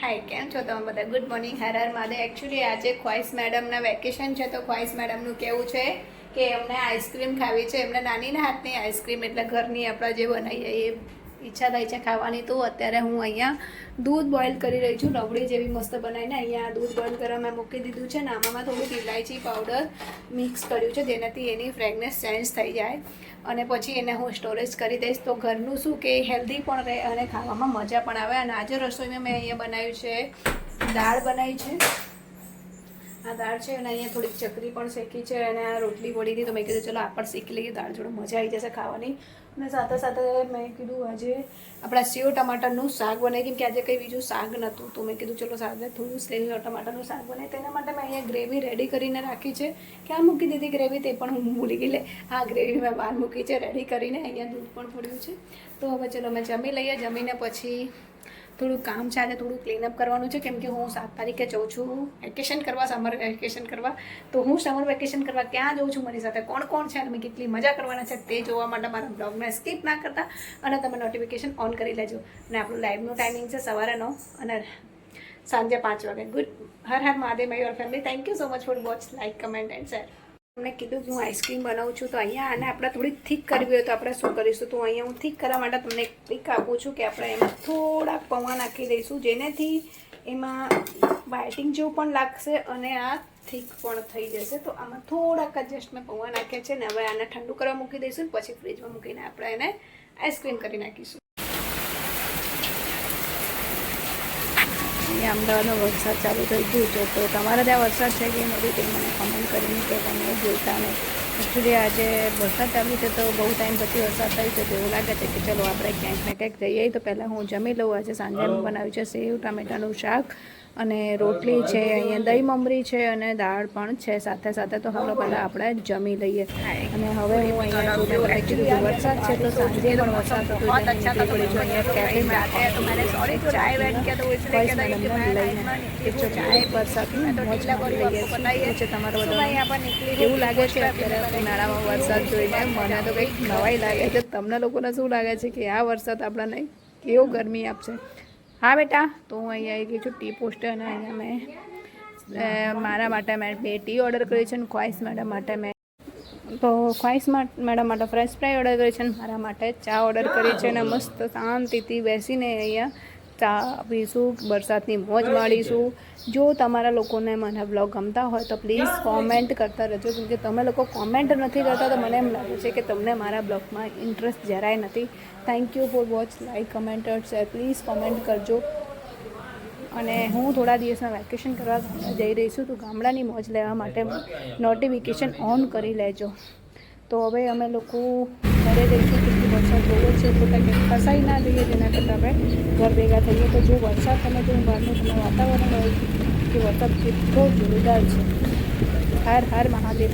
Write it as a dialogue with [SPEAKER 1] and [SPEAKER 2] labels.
[SPEAKER 1] હાય કેમ છો તમે બધા? Good morning Har Har Mahadev actually આજે ખ્વાઈસ મેડમના વેકેશન છે, તો ખ્વાઈસ મેડમનું કેવું છે કે એમને આઈસ્ક્રીમ ખાવી છે. એમને નાનીના હાથની આઈસ્ક્રીમ એટલે ઘરની આપણા જે બનાવીએ એ ઈચ્છા થાય છે ખાવાની, તો અત્યારે હું અહીંયા દૂધ બોઇલ કરી રહી છું, રબડી જેવી મસ્ત બનાવીને અહીંયા દૂધ બોઇલ કરવા મેં મૂકી દીધું છે ને આમાં થોડુંક ઇલાયચી પાવડર મિક્સ કર્યું છે, જેનાથી એની ફ્રેગનેસ ચેન્જ થઈ જાય. અને પછી એને હું સ્ટોરેજ કરી દઈશ. તો ઘરનું શું કે હેલ્ધી પણ રહે અને ખાવામાં મજા પણ આવે. અને આજે રસોઈમાં મેં અહીંયા બનાવ્યું છે દાળ બનાવી છે. આ દાળ છે અને અહીંયા થોડીક ચકરી પણ શેકી છે અને આ રોટલી પડી હતી તો મેં કીધું, ચલો, આ પણ શીખી લઈએ, દાળ જોડે મજા આવી જશે ખાવાની. અને સાથે સાથે મેં કીધું, આજે આપણા સેવ ટમાટરનું શાક બનાવી કેમ કે આજે કંઈ બીજું શાક નહોતું, તો મેં કીધું, ચલો, સાથે થોડું સેવ ટમાટરનું શાક બનાવી તેના માટે મેં અહીંયા ગ્રેવી રેડી કરીને રાખી છે. ક્યાં મૂકી દીધી ગ્રેવી? તે પણ હું ભૂલી ગઈ. લે, આ ગ્રેવી મેં બહાર મૂકી છે, રેડી કરીને અહીંયા દૂધ પણ પડ્યું છે. તો હવે ચલો મેં જમી લઈએ. જમીને પછી થોડું કામ છે આજે થોડું ક્લીનઅપ કરવાનું છે. કેમ કે હું સાત તારીખે જઉં છું વેકેશન કરવા સમર વેકેશન કરવા. તો હું સમર વેકેશન કરવા ક્યાં જઉં છું મારી સાથે? કોણ કોણ છે? અને કેટલી મજા કરવાના છે તે જોવા માટે મારા બ્લોગને સ્કીપ ના કરતા. અને તમે નોટિફિકેશન ઓન કરી લેજો. અને આપણું લાઈવનું ટાઈમિંગ છે સવારે નવ અને સાંજે પાંચ વાગે. Good Har Har Mahadev my your family thank you so much for watch like comment and share તમને કીધું કે હું આઈસ્ક્રીમ બનાવું છું તો અહીંયા આને આપણે થોડી થીક કરવી હોય તો આપણે શું કરીશું? તો અહીંયા હું થીક કરવા માટે તમને એક ટ્રીક આપું છું કે આપણે એમાં થોડાક પૌવા નાખી દઈશું, જેનેથી એમાં બાઇટિંગ જેવું પણ લાગશે અને આ થીક પણ થઈ જશે. તો આમાં થોડાક જસ્ટ મેં પૌવા નાખ્યા છે ને હવે આને ઠંડુ કરવા મૂકી દઈશું પછી ફ્રીજમાં મૂકીને આપણે એને આઈસ્ક્રીમ કરી નાખીશું અહીંયા અમદાવાદમાં વરસાદ ચાલુ થઈ ગયું છે તો તમારા ત્યાં વરસાદ છે કે નથી તે મને કમેન્ટ કરીને કે તમે જોતા ને એકચ્યુઅલી આજે વરસાદ ચાલુ છે તો બહુ ટાઈમ પછી વરસાદ થયું છે તો એવું લાગે છે કે ચલો આપણે ક્યાંક ને ક્યાંક જઈએ તો પહેલાં હું જમી લઉં. આજે સાંજે બનાવ્યું છે સેવ ટામેટાનું શાક અને રોટલી છે અહીંયા દહીં મમરી છે અને દાળ પણ છે. સાથે સાથે તો હવે પહેલાં આપણે જમી લઈએ. અને હવે હું અહીંયા કે વરસાદ છે તો સાંજે પણ વરસાદ હતો એટલે હું નીકળી પડી છું. અહીંયા સોરી ચાય વેટ કે તો વોઇસ મેડમને લઈને કે જો ચાય વરસાદની મોજ માણી લઈએ છીએ. છે તમારો બધો એવું લાગે છે અત્યારે ઉનાળામાં વરસાદ જોઈને? મને તો કંઈક નવાઈ લાગે છે. તમને લોકોને શું લાગે છે કે આ વરસાદ આપણને કેવો ગરમી આપશે? હા બેટા, તો હું અહીંયા આવી છું ટી પોસ્ટર અને અહીંયા મેં મારા માટે મેં બે ટી ઓર્ડર કરી છે અને ખ્વાઇસ મેડમ માટે મેં. તો ખ્વાઈસ મેડમ માટે ફ્રેન્ચ ફ્રાય ઓર્ડર કરી છે અને મારા માટે ચા ઓર્ડર કરી છે અને મસ્ત શાંતિથી બેસીને અહીંયા ચા પીશું વરસાદની મોજ માણીશું. જો તમારા લોકોને મારા બ્લોગ ગમતા હોય તો પ્લીઝ કોમેન્ટ કરતા રહેજો. કેમ કે તમે લોકો કોમેન્ટ નથી કરતા તો મને એમ લાગે છે કે તમને મારા બ્લોગમાં ઇન્ટરેસ્ટ જરાય નથી. Thank you for watch like comment share please comment કરજો. અને હું થોડા દિવસમાં વેકેશન કરવા જઈ રહી છું તો ગામડાની મોજ લેવા માટે નોટિફિકેશન ઓન કરી લેજો. તો હવે અમે લોકો ઘરે જઈશું છે તો કંઈક ફસાઈ ના જઈએ જેના કરતાં આપણે ઘર ભેગા થઈએ. તો જો વરસાદ તમે જો બહારનું તમે વાતાવરણ હોય કે વરસાદ કેટલો જોરદાર છે. હાર હાર મહાદેવ